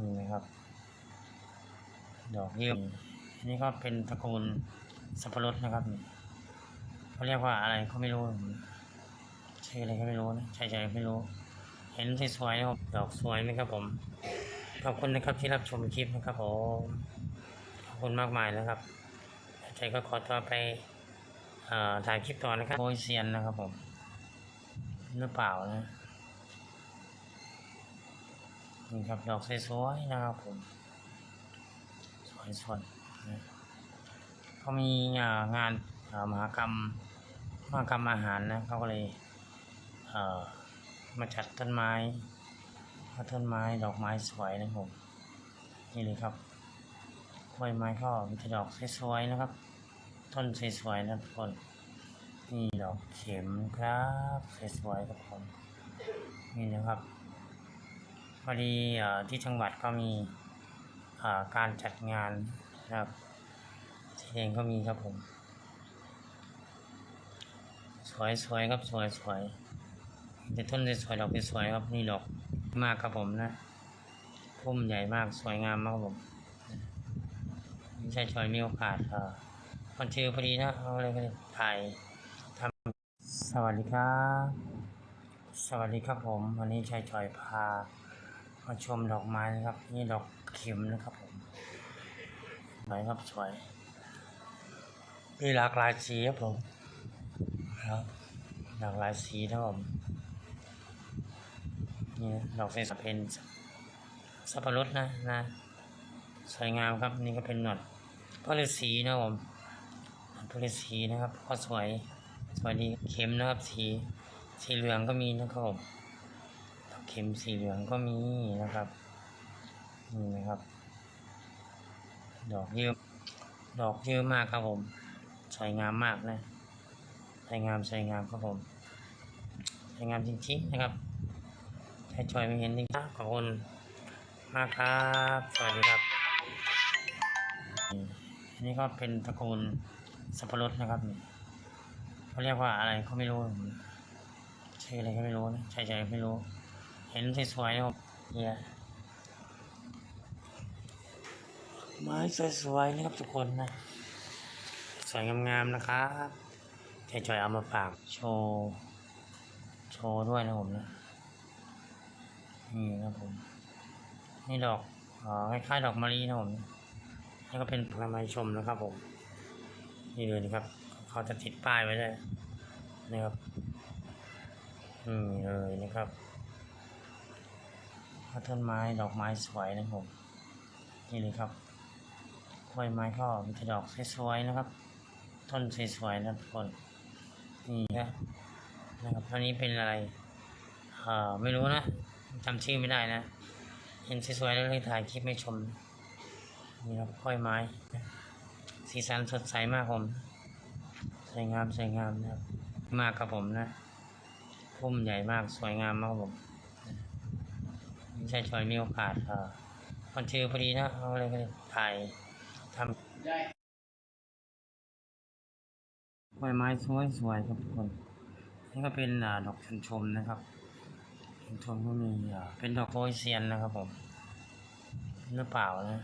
นี่นะครับ ดอกยิ้มนนี้ก็เป็นตระกูลสับปะรดนะครับเขาเรียกว่าอะไรเขาไม่รู้ชื่ออะไรก็ไม่รู้นะใช่ใจไม่รู้ เห็นสวยๆนะครับดอกสวยไหมครับผมขอบคุณนะครับที่รับชมคลิปนะครับผมขอบคุณมากมายนะครับใจก็ขอตัวไปถ่ายคลิปต่อนะครับโบยเซียนนะครับผมหรือเปล่านะ นี่ครับดอกสวยๆนะครับผม สวยๆนะเขามีงานมหากรรมมหากรรมอาหารนะเขาก็เลยเมาจัดต้นไม้ต้นไม้ดอกไม้สวยนะผมนี่เลยครับกล้วยไม้ก็มีดอกสวยๆนะครับ ต้นสวยๆนะทุกคนนี่ดอกเข็มครับสวยๆครับผมนี่นะครับ พอดีอที่จังหวัดก็มีการจัดงานนะครับที่เองก็มีครับผม สวยๆครับสวยๆแต่ต้นสวยดอกสวยครับนี่ดอกมากครับผมนะพุ่มใหญ่มากสวยงามมากครับผมไม่ใช่ชอยมีโอกาสเอ่อมันชื่อพอดีนะเอาอะไรกันถ่ายทำสวัสดีครับ สวัสดีครับผม วันนี้ชายชอยพา มาชมดอกไม้นะครับ นี่ดอกเข็มนะครับผมสวยครับสวยมีหลากหลายสีครับผมครับหลากหลายสีนะครับผมนี่ดอกเซนเปนสับปะรดนะนะสวยงามครับนี่ก็เป็นหนวดก็เลยสีนะครับผมก็เลยสีนะครับก็สวยสวยดีเข็มนะครับสีสีเหลืองก็มีนะครับผม เข็มสีเหลืองก็มีนะครับ นี่นะครับ ดอกเยอะดอกเยอะมากครับผม สวยงามมากนะ สวยงามสวยงามครับผม สวยงามจริงๆนะครับใช้ชอยไม่เห็นจริงๆขอบคุณมากครับ สวัสดีครับนี่อันนี้ก็เป็นตระกูลสับปะรดนะครับนี่เขาเรียกว่าอะไรเขาไม่รู้ชื่ออะไรก็ไม่รู้นะใช่ใจไม่รู้ เห็นสวยๆครับเนี่ยไม้สวยๆนะครับทุกคนนะ สวยงามๆนะครับใจจอยเอามาฝากโชว์ โชว์ด้วยนะผมนะ นี่นะผม นี่ดอกอ๋อคล้ายๆดอกมะลินะผมนี่ก็เป็นผลไม้ชมนะครับผม นี่เลยนะครับ เขาจะติดป้ายไว้ด้วยนะครับอืมเลยนะครับ ต้นไม้ดอกไม้สวยนะครับผมนี่เลยครับกล้วยไม้ก็มีดอกสวยๆนะครับ ต้นสวยๆนะทุกคนนี่นะนะครับตอนนี้เป็นอะไรเอ่อไม่รู้นะจำชื่อไม่ได้นะ เห็นสวยๆแล้วเลยถ่ายคลิปไม่ชมนี่ครับกล้วยไม้ สีสันสดใสมากผมสวยงามสวยงามนะครับมากครับผมนะพุ่มใหญ่มากสวยงามมากผม ใช่ชอยมีโอกาสเอ่อมันชื่อพอดีนะเอาอะไรกันถ่ายทำใบไม้สวยสวยๆครับทุกคน นี่ก็เป็นอดอกชุนชมนะครับชุนชมก็มีอ่าเป็นดอกโรยเซียนนะครับผมหรือเปล่านะ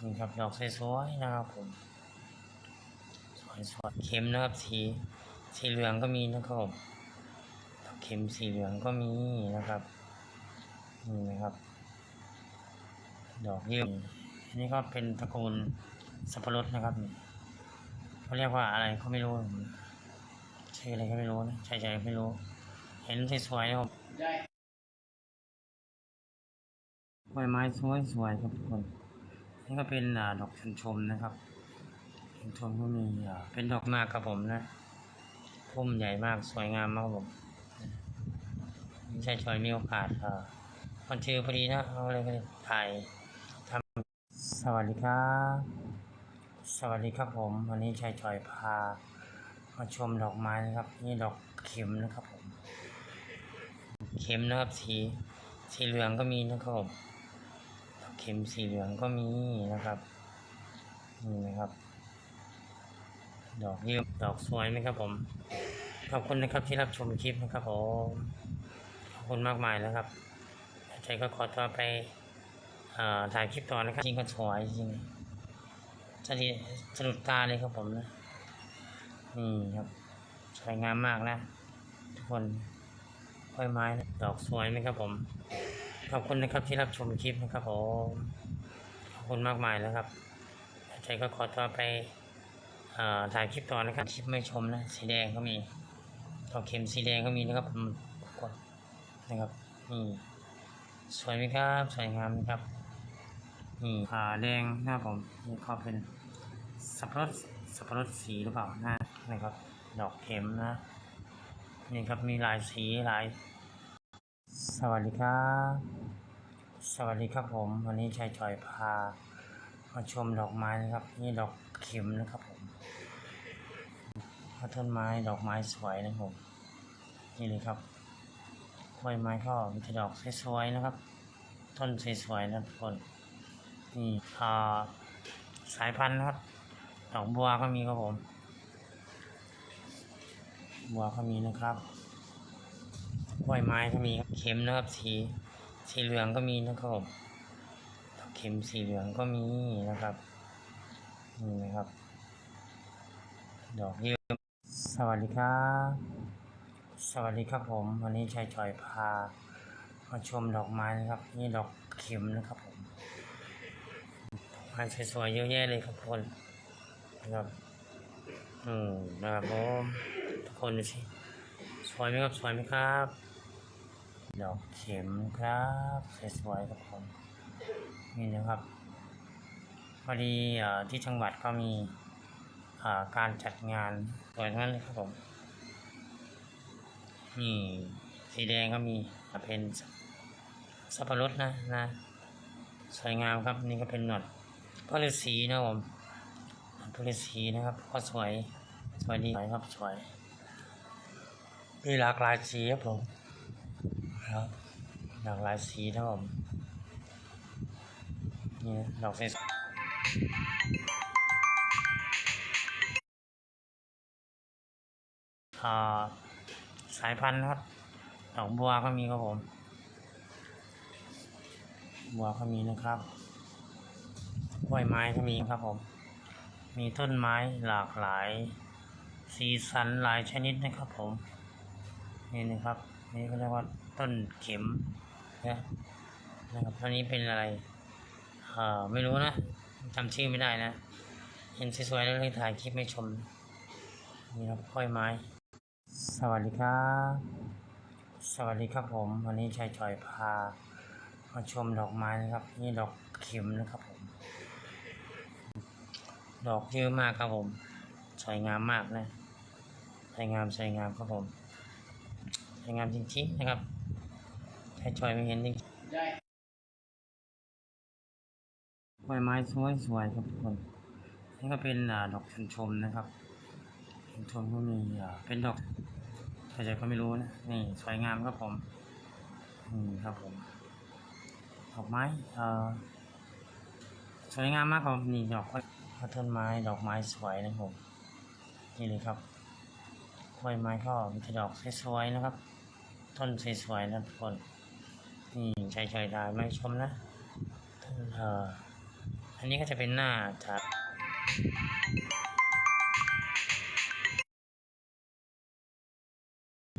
นี่ครับดอกสวยๆนะครับผมสวยสวยเข็มนะครับสีสีเหลืองก็มีนะครับผม เข็มสีเหลืองก็มีนะครับ นี่นะครับ ดอกเยอะอันนี้ก็เป็นตระกูลสับปะรดนะครับเขาเรียกว่าอะไรเขาไม่รู้ชื่ออะไรก็ไม่รู้นะใช่ใจไม่รู้ เห็นสวยๆนะครับใบไม้สวยๆครับทุกคน นี่ก็เป็นอดอกชุนชมนะครับชุนชมก็มีเป็นดอกมากครับผมนะพุ่มใหญ่มากสวยงามมากครับผม ใช่ชอยมีโอกาสเออมันชื่อพอดีนะเอาอะไรกันถ่ายทำสวัสดีครับ สวัสดีครับผม วันนี้ชายชอยพา มาชมดอกไม้นะครับ นี่ดอกเข็มนะครับผม เข็มนะครับสีสีเหลืองก็มีนะครับผมเข็มสีเหลืองก็มีนะครับนี่นะครับ ดอกยอะดอกสวยไหมครับผม ขอบคุณนะครับที่รับชมคลิปนะครับผม คุณมากมายนะครับใจก็ขอตัวไปถ่ายคลิปต่อนะครับจริงก็สวยจริงจะดีสะดุดตาเลยครับผมนะนี่ครับสวยงามมากนะ ทุกคนกล้วยไม้นะดอกสวยไหมครับผม ขอบคุณนะครับที่รับชมคลิปนะครับผมขอบคุณมากมายนะครับใจก็ขอตัวไปถ่ายคลิปต่อนะครับคลิปไม่ชมนะสีแดงก็มีดอกเข็มสีแดงก็มีนะครับผม นะครับนี่สวยไหมครับสวยงามไหมครับนี่ผ่าแดงหน้าผมนี่ก็เป็นสับปะรดสับปะรดสีหรือเปล่าหน้านะครับ ดอกเข็มนะนี่ครับมีหลายสีหลาย สวัสดีครับ สวัสดีครับผม วันนี้ชายจอยพามาชมดอกไม้นะครับ นี่ดอกเข็มนะครับผมต้นไม้ดอกไม้สวยนะครับผมนี่เลยครับ กล้วยไม้ก็มีดอกสวยๆนะครับ ต้นสวยๆนะทุกคนนี่อ่าสายพันธุ์นะครับ ดอกบัวก็มีครับผม บัวก็มีนะครับกล้วยไม้ก็มีเข็มนะครับ สีสีเหลืองก็มีนะครับผมเข็มสีเหลืองก็มีนะครับนี่นะครับ ดอกเยอะสวัสดีครับ สวัสดีครับผม วันนี้ชายจอยพามาชมดอกไม้นะครับ นี่ดอกเข็มนะครับผมไม้สวยๆเยอะแยะเลยครับคนนะครับอืมนะครับผมทุกคนดูสิสวยไหมครับสวยไหมครับ ดอกเข็มครับสวยๆครับผมนี่นะครับพอดีเอ่อที่จังหวัดก็มีเอ่อการจัดงานสวยงนั้นเลยครับผม นี่สีแดงก็มีเป็นสับปะรดนะนะสวยงามครับนี่ก็เป็นหนวดก็ฤาษีนะผมก็ฤาษีนะครับก็สวยสวยดีสวยครับสวยมีหลากหลายสีครับผมครับหลากหลายสีนะผมนี่นะดอกเซอ่า สายพันธุ์ครับดอกบัวก็มีครับผม บัวก็มีนะครับกล้วยไม้ก็มีครับผม มีต้นไม้หลากหลายสีสันหลายชนิดนะครับผม นี่นะครับ นี่ก็เรียกว่าต้นเข็มนะนะครับอันนี้เป็นอะไรเอ่อไม่รู้นะจำชื่อไม่ได้นะ เห็นสวยๆแล้วเลยถ่ายคลิปไม่ชม นี่ครับกล้วยไม้ สวัสดีครับ สวัสดีครับผม วันนี้ชายจอยพา มาชมดอกไม้นะครับ นี่ดอกเข็มนะครับผม ดอกเยอะมากครับผม สวยงามมากนะ สวยงามสวยงามครับผม สวยงามจริงๆนะครับใช้ชอยไม่เห็นจริงใบไม้สวยสวยๆครับทุกคน นี่ก็เป็นดอกชนชมนะครับ ชนชมก็มีอ่าเป็นดอกใครๆก็ไม่รู้นะ นี่สวยงามครับผมนี่ครับผมดอกไม้เอ่อสวยงามมากครับนี่ดอกกล้วยต้นไม้ดอกไม้สวยนะครับผมนี่เลยครับกล้วยไม้ก็มีดอกสวยๆนะครับ ต้นสวยๆนะทุกคนนี่ใช้ใช้ได้ไม่ชมนะเอ่ออันนี้ก็จะเป็นหน้าจา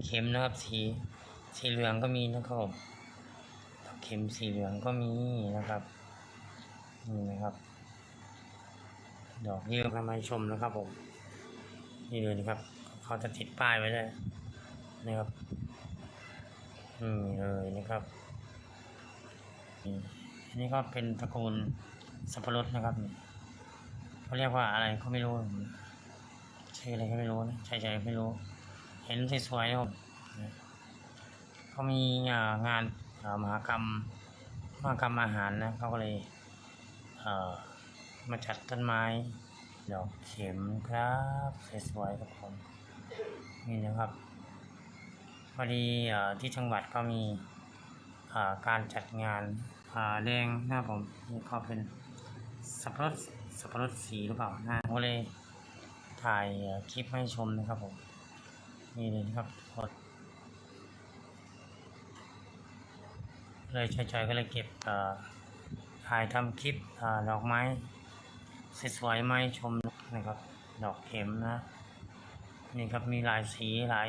เข็มนะครับสีสีเหลืองก็มีนะครับเข็มสีเหลืองก็มีนะครับนี่นะครับดอกเยอะทำให้ชมนะครับผมนี่เลยนะครับ เขาจะติดป้ายไว้เลยนะครับอืมเลยนะครับอันนี้ก็เป็นตระกูลสับปะรดนะครับเขาเรียกว่าอะไรเขาไม่รู้ชื่ออะไรก็ไม่รู้นะใช่ๆไม่รู้ เห็นสวยๆนะครับเขามีงานมหากรรมมหากรรมอาหารนะเขาก็เลยเมาจัดต้นไม้ดอกเข็มครับสวยๆครับผมนี่นะครับพอดีอที่จังหวัดก็มีการจัดงานแดงหน้าผมนี่ก็เป็นสับปะรดสับปะรดสีหรือเปล่าน้าผมเลยถ่ายคลิปให้ชมนะครับผม นี่เลยครับอดเลยชอยๆก็เลยเก็บอ่อถ่ายทำคลิปอ่อดอกไม้สวยๆไม้ชมนะครับ ดอกเข็มนะ นี่ครับมีหลายสีหลาย